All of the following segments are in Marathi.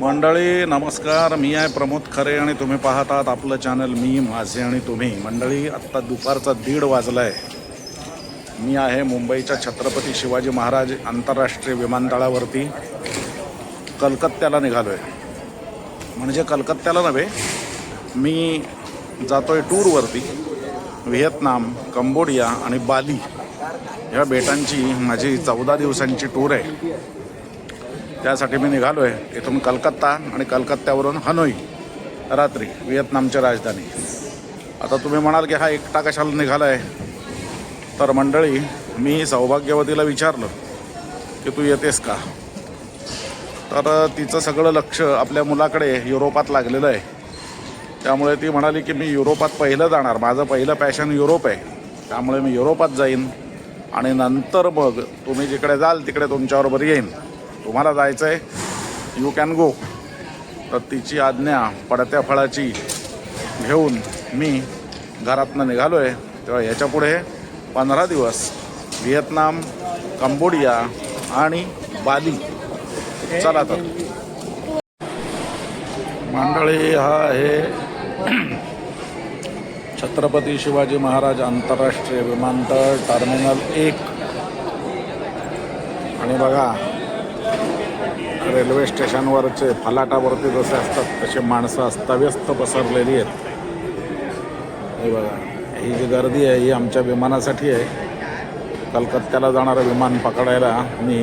मंडळी नमस्कार. मी आहे प्रमोद खरे आणि तुम्ही पाहतात आपलं चॅनल मी माझे आणि तुम्ही. मंडळी आत्ता दुपारचा दीड वाजला आहे मी आहे मुंबईच्या छत्रपती शिवाजी महाराज आंतरराष्ट्रीय विमानतळावरती. कलकत्त्याला निघालो आहे म्हणजे कलकत्त्याला नव्हे मी जातो आहे टूरवरती. व्हिएतनाम कंबोडिया आणि बाली. ह्या बेटांची माझी चौदा दिवसांची टूर आहे. त्यासाठी मी निघालो आहे इथून कलकत्ता आणि कलकत्त्यावरून हनोई रात्री व्हिएतनामची राजधानी. आता तुम्ही म्हणाल की हा एकटा कशाला निघाला आहे तर मंडळी मी सौभाग्यवतीला विचारलं की तू येतेस का? तर तिचं सगळं लक्ष आपल्या मुलाकडे युरोपात लागलेलं आहे. त्यामुळे ती म्हणाली की मी युरोपात पहिलं जाणार. माझं पहिलं पॅशन युरोप आहे. त्यामुळे मी युरोपात जाईन आणि नंतर मग तुम्ही जिकडे जाल तिकडे तुमच्याबरोबर येईन. तुम्हाला जायचं आहे यू कॅन गो तर तिची आज्ञा पडत्या फळाची घेऊन मी घरातनं निघालो आहे तेव्हा याच्यापुढे पंधरा दिवस व्हिएतनाम कंबोडिया आणि बाली. चला तर. मंडळी हा आहे छत्रपती शिवाजी महाराज आंतरराष्ट्रीय विमानतळ टर्मिनल एक. आणि बघा रेल्वे स्टेशनवरचे फलाटावरती जसे असतात तसे माणसं अस्ताव्यस्त पसरलेली आहेत. हे बघा ही जी गर्दी आहे ही आमच्या विमानासाठी आहे. कलकत्त्याला जाणारं विमान पकडायला मी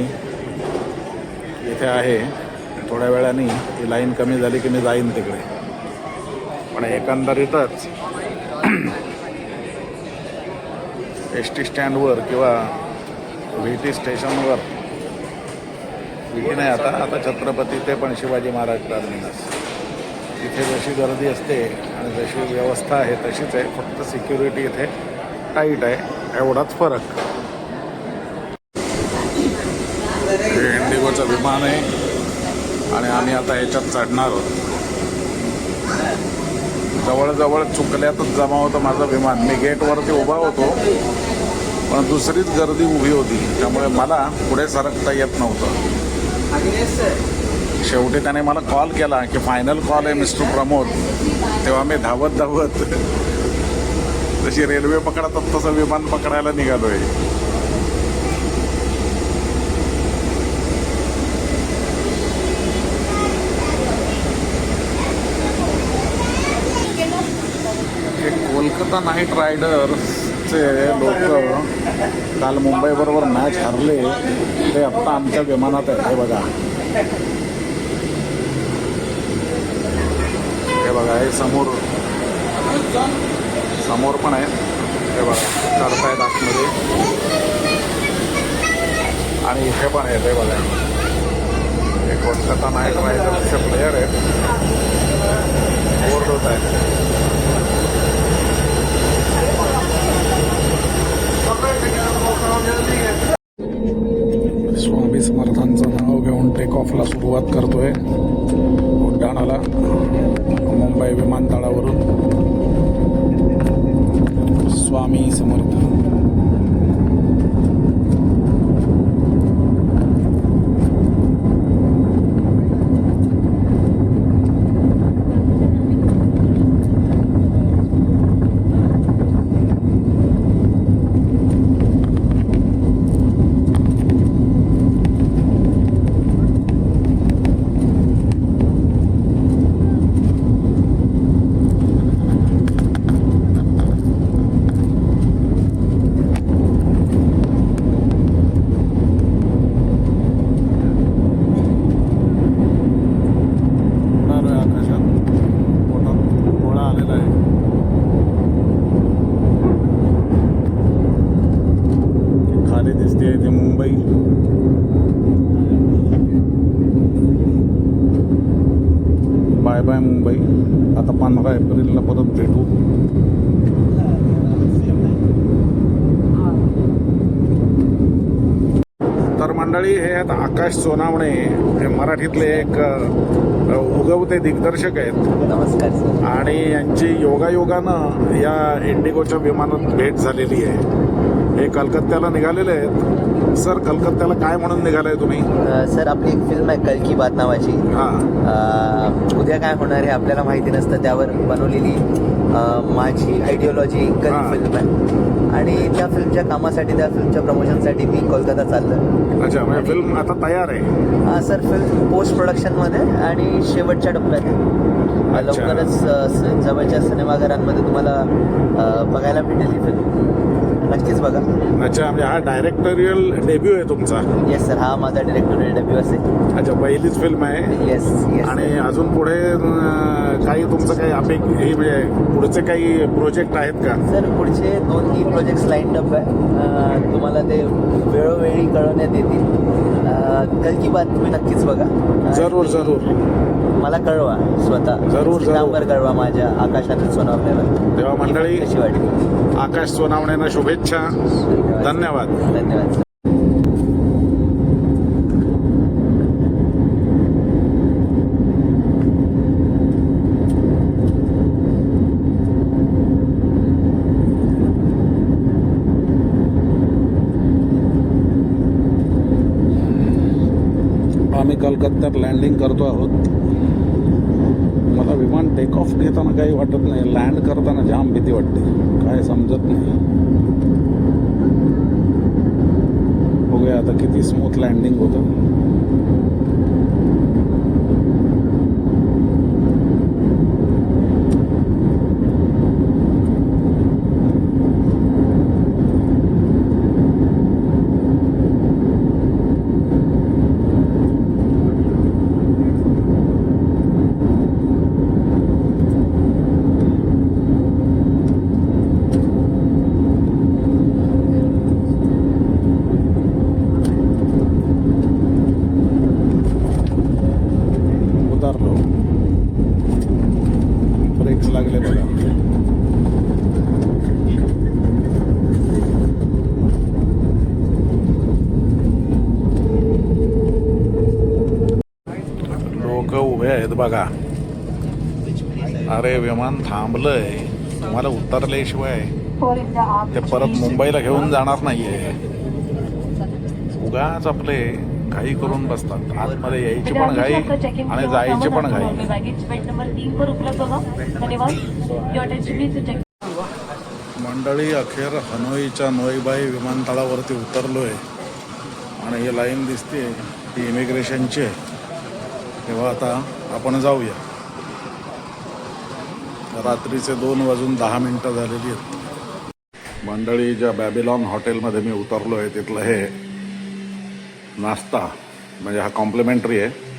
इथे आहे. थोड्या वेळाने ही लाईन कमी झाली की मी जाईन तिकडे. पण एकंदरीतच एस टी स्टँडवर किंवा व्ही टी स्टेशनवर व्ही नाही आता आता छत्रपती ते पण शिवाजी महाराज टर्मिनस इथे जशी गर्दी असते आणि जशी व्यवस्था आहे तशीच आहे. फक्त सिक्युरिटी इथे टाईट आहे. एवढाच फरक. हे इंडिगोचं विमान आहे. आणि आम्ही आता याच्यात चढणार आहोत. जवळजवळ चुकल्यातच जमा होतं माझं विमान. मी गेटवरती उभा होतो पण दुसरीच गर्दी उभी होती. त्यामुळे मला पुढे सरकता येत नव्हतं. शेवटी त्याने मला कॉल केला की फायनल कॉल आहे मिस्टर प्रमोद. तेव्हा मी धावत धावत जशी रेल्वे पकडतात तसं विमान पकडायला निघालोय. हे कोलकाता नाईट मुंबईचे लोक काल मुंबईबरोबर मॅच हरले. ते आत्ता आमच्या विमानात आहे. हे बघा. हे बघा हे समोर. समोर पण आहे. हे बघा चढतायत आतमध्ये. आणि इथे पण आहेत हे बघा. हे कोलकाता नाईट रायडर्सचे प्लेयर आहेत. बोर्ड होत आहेत. स्वामी समर्थांचं नाव घेऊन टेक ऑफला सुरुवात करतोय. उड्डाणाला मुंबई विमानतळावरून स्वामी समर्थ उडालोय आकाशात पोटात गोळा आलेला आहे खाली दिसते ती मुंबई बाय बाय मुंबई. आता पंधरा एप्रिलला परत भेटू. तर मंडळी हे आहेत आकाश सोनावणे. हे मराठीतले एक उगवते दिग्दर्शक आहेत. नमस्कार आणि यांची योगायोगानं या इंडिगोच्या विमानात भेट झालेली आहे. हे कलकत्त्याला निघालेले आहेत. सर कलकत्त्याला काय म्हणून निघालाय तुम्ही? सर आपली एक फिल्म आहे कल की बात नावाची. हा. अ, उद्या काय होणार आहे आपल्याला माहिती नसतं त्यावर बनवलेली अ, माझी आयडिओलॉजी हा. फिल्म आहे. आणि त्या फिल्मच्या कामासाठी त्या फिल्मच्या प्रमोशनसाठी मी कोलकाता चाललो अच्छा म्हणजे फिल्म आता तयार आहे? हा सर फिल्म पोस्ट प्रोडक्शनमध्ये आणि शेवटच्या टप्प्यात आहे. लवकरच जवळच्या सिनेमाघरांमध्ये तुम्हाला बघायला भेटेल ही फिल्म नक्कीच बघा. अच्छा म्हणजे हा डायरेक्टोरियल डेब्यू आहे तुमचा. येस सर हा माझा डिरेक्टोरियल डेब्यू असेल. अच्छा पहिलीच फिल्म आहे. येस येस आणि अजून पुढे काही तुमचं काही अपेक हे म्हणजे पुढचे काही प्रोजेक्ट आहेत का? सर पुढचे दोन तीन प्रोजेक्ट्स लाईन अप आहे तुम्हाला ते वेळोवेळी कळवण्यात येतील. कल की बात तुम्ही नक्कीच बघा. जरूर जरूर. मला कळवा स्वतः. जरूर, Instagramवर कळवा माझ्या आकाशातील सोनावण्याला तेव्हा मंडळी कशी वाटली? आकाश सोनावणेंना शुभेच्छा. धन्यवाद. धन्यवाद. तर लँडिंग करतो आहोत. मला विमान टेक ऑफ घेताना काही वाटत नाही. लँड करताना जाम भीती वाटते. काय समजत नाही. बघूया आता किती स्मूथ लँडिंग होतं उतारलो ब्रेक्स लागले बघा लोक उभे आहेत बघा अरे विमान थांबलंय. तुम्हाला उतरल्याशिवाय ते परत मुंबईला घेऊन जाणार नाहीये. उगाच आपले घाई करून बसतात. आतमध्ये यायची पण घाई आणि जायची पण घाई. मंडळी अखेर हनोईच्या नोईबाई विमानतळावरती उतरलोय. आणि ही लाईन दिसते ती इमिग्रेशनची आहे. तेव्हा आता आपण जाऊया. रात्रीचे दोन वाजून दहा मिनटं झालेली आहेत. मंडळी ज्या बॅबिलॉन हॉटेलमध्ये मी उतरलो आहे तिथलं हे नाश्ता म्हणजे हा कॉम्प्लिमेंटरी आहे.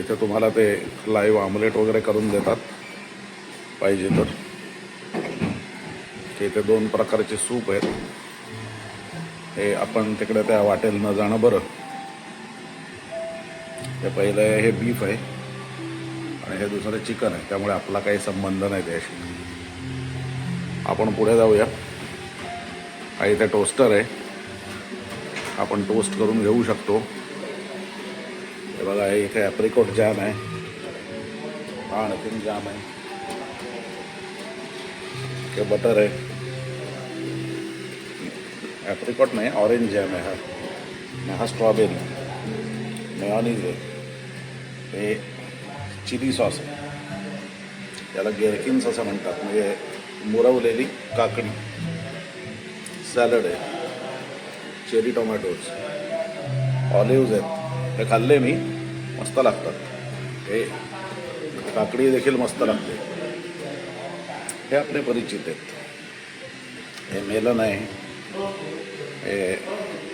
इथे तुम्हाला ते लाईव्ह आमलेट वगैरे करून देतात. पाहिजे तर. ते इथे दोन प्रकारचे सूप आहेत. हे आपण तिकडे त्या वाटेल न जाणं बरं. ते पहिलं हे बीफ आहे. आणि हे दुसरं चिकन आहे त्यामुळे आपला काही संबंध नाही त्याशी. आपण पुढे जाऊया. हा इथे टोस्टर आहे. आपण टोस्ट करून घेऊ शकतो. हे बघा हे इथे ॲप्रिकोट जॅम आहे. हा आणखीन जाम आहे. हे बटर आहे. ॲप्रिकॉट नाही ऑरेंज जॅम आहे हा. हा स्ट्रॉबेरी मेऑनीज आहे. हे चिली सॉस आहे. याला गेरकिन्स असं म्हणतात. म्हणजे मुरवलेली काकडी सॅलड आहे. चेरी टोमॅटोज ऑलिव्ज आहेत. हे खाल्ले मी मस्त लागतात. हे काकडी देखील मस्त लागते. हे आपले परिचित आहेत. हे मेलन आहे. हे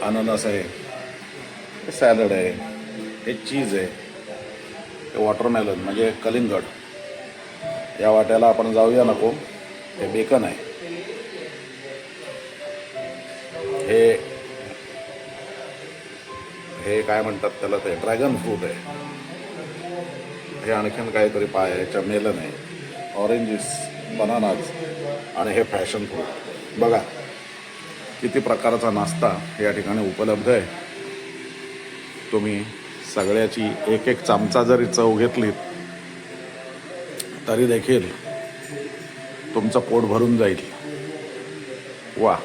अननस आहे. हे सॅलड आहे. हे चीज आहे. हे वॉटरमेलन म्हणजे कलिंगड. या वाट्याला आपण जाऊया नको. हे बेकन आहे. हे हे काय म्हणतात त्याला ते? ड्रॅगन फ्रूट आहे. हे आणखीन काहीतरी पाय आहे याच्या मेलन आहे. ऑरेंजेस बनानाज आणि हे फॅशन फ्रूट बघा किती प्रकारचा नाश्ता या ठिकाणी उपलब्ध आहे. तुम्ही सगळ्याची एक एक चमचा जरी चव घेतली तरी देखील तुमचं पोट भरून जाईल. वा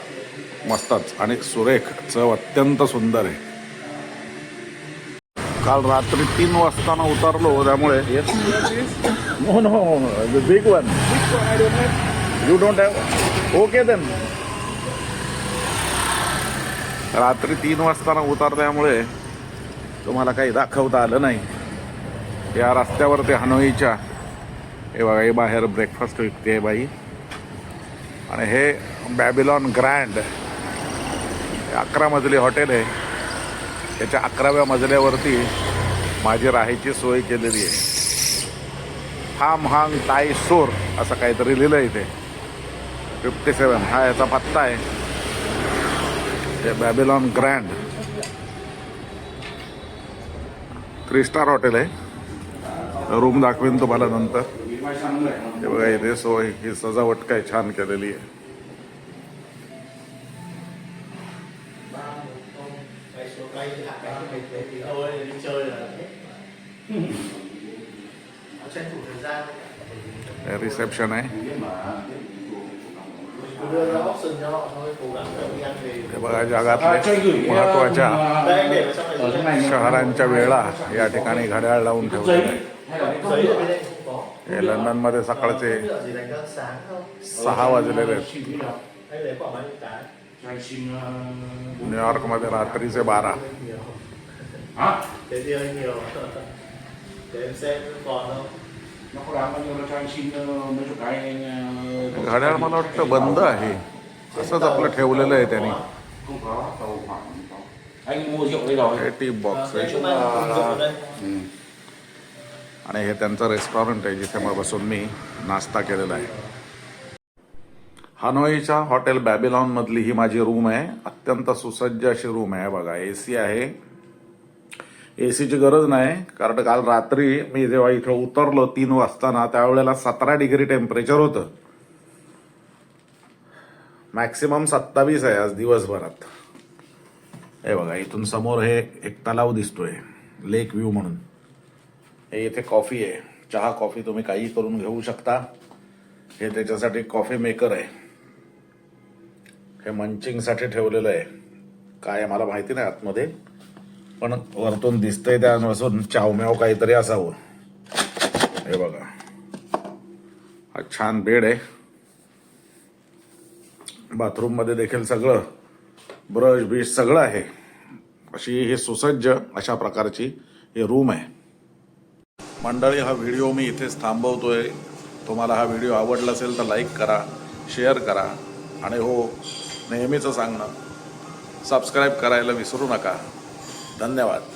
मस्तच. आणि सुरेख चव अत्यंत सुंदर आहे. काल रात्री तीन वाजताना उतरलो त्यामुळे no no big one you don't have okay then रात्री तीन वाजताना उतरल्यामुळे तुम्हाला काही दाखवता आलं नाही. या रस्त्यावरती हनोईच्या. हे बघा हे बाहेर ब्रेकफास्ट विकते आहे बाई. आणि हे बॅबिलॉन ग्रँड अकरा मजली हॉटेल आहे. त्याच्या अकराव्या मजल्यावरती माझी राहायची सोय केलेली आहे. हाम हांग ताय सोर असं काहीतरी लिहिलं आहे इथे. फिफ्टी सेवन हा याचा पत्ता आहे. ते Babylon grand three star hotel आहे. रूम दाखवेन तुम्हाला नंतर. हे बघा इथे सोय ही सजावट काय छान केलेली आहे. रिसेप्शन आहे. हे बघा जगातले महत्त्वाच्या शहरांच्या वेळा या ठिकाणी घड्याळ लावून ठेवलेले आहे. हे लंडनमध्ये सकाळचे सहा वाजलेले आहेत. न्यूयॉर्कमध्ये रात्रीचे बारा. घड्याळ मला वाटतं बंद आहे. असंच आपलं ठेवलेलं आहे त्यांनी. Không बॉक्स आहे. आणि हे त्यांचं रेस्टॉरंट आहे जिथे मग बसून मी नाश्ता केलेला आहे. हनोईच्या हॉटेल बॅबिलॉन मधली ही माझी रूम आहे. अत्यंत सुसज्ज अशी रूम आहे. बघा ए सी आहे. ए सीची गरज नाही कारण काल रात्री मी जेव्हा इथं उतरलो तीन वाजताना त्यावेळेला सतरा डिग्री टेम्परेचर होतं. मॅक्सिमम सत्तावीस आहे आज दिवसभरात. हे बघा इथून समोर हे एक तलाव दिसतोय लेक व्ह्यू म्हणून. हे इथे कॉफी आहे. चहा कॉफी तुम्ही काही करून घेऊ शकता. हे त्याच्यासाठी कॉफी मेकर आहे. हे मंचिंगसाठी ठेवलेलं आहे. काय मला माहिती नाही आतमध्ये. पण वरतून दिसतंय त्यापासून चावम्याव काहीतरी असावं. हे बघा. हा छान बेड आहे. बाथरूममध्ये देखील सगळं ब्रश बिश सगळं आहे. अशी ही सुसज्ज अशा प्रकारची हे रूम आहे. मंडळी हा व्हिडिओ मी इथेच थांबवतोय. तुम्हाला हा व्हिडिओ आवडला असेल तर लाईक करा शेअर करा. आणि हो नेहमीचं सांगणं सबस्क्राईब करायला विसरू नका. धन्यवाद.